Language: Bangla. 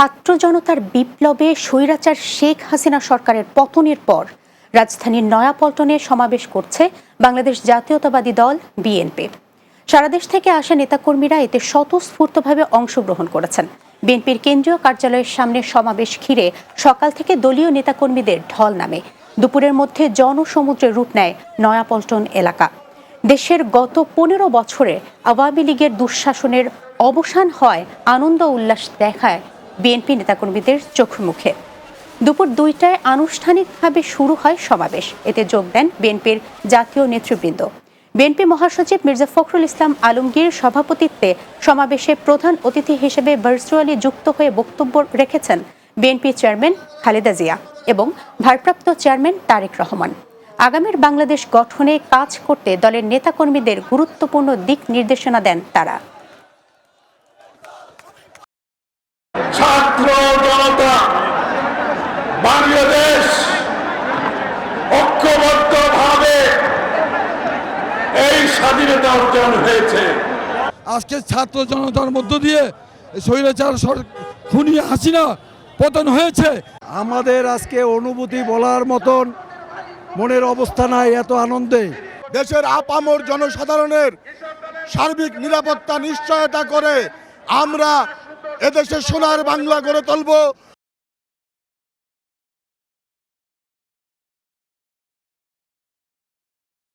ছাত্র জনতার বিপ্লবে স্বৈরাচার শেখ হাসিনা সরকারের পতনের পর রাজধানীর নয়াপল্টনে সমাবেশ করছে বাংলাদেশ জাতীয়তাবাদী দল, বিএনপি। সারা দেশ থেকে আসা নেতাকর্মীরা এতে স্বতঃস্ফূর্তভাবে অংশগ্রহণ করেছেন। বিএনপির কেন্দ্রীয় কার্যালয়ের সামনে সমাবেশ ঘিরে সকাল থেকে দলীয় নেতাকর্মীদের ঢল নামে। দুপুরের মধ্যে জনসমুদ্রে রূপ নেয় নয়াপল্টন এলাকা। দেশের গত পনেরো বছরে আওয়ামী লীগের দুঃশাসনের অবসান হয় আনন্দ উল্লাস দেখায় বিএনপি নেতাকর্মীদের চোখ মুখে। দুপুর দুইটায় আনুষ্ঠানিকভাবে শুরু হয় সমাবেশ। এতে যোগ দেন বিএনপির জাতীয় নেতৃবৃন্দ। বিএনপি মহাসচিব মির্জা ফখরুল ইসলাম আলমগীর সভাপতিত্বে সমাবেশে প্রধান অতিথি হিসেবে ভার্চুয়ালি যুক্ত হয়ে বক্তব্য রেখেছেন বিএনপি চেয়ারম্যান খালেদা জিয়া এবং ভারপ্রাপ্ত চেয়ারম্যান তারেক রহমান। আগামীর বাংলাদেশ গঠনে কাজ করতে দলের নেতাকর্মীদের গুরুত্বপূর্ণ দিক নির্দেশনা দেন তারা ছাত্র জনতা বাংলাদেশ ঐক্যবদ্ধভাবে এই স্বাধীনতা অর্জন হয়েছে। আজকে ছাত্র জনতার মধ্য দিয়ে স্বৈরাচার খুনি হাসিনা পতন হয়েছে। আমাদের আজকে অনুভূতি বলার মতন মনের অবস্থা নাই এত আনন্দে। দেশের আপামর জনসাধারণের সার্বিক নিরাপত্তা নিশ্চয়তা করে আমরা এদেশে সোনার বাংলা গড়ে তুলব।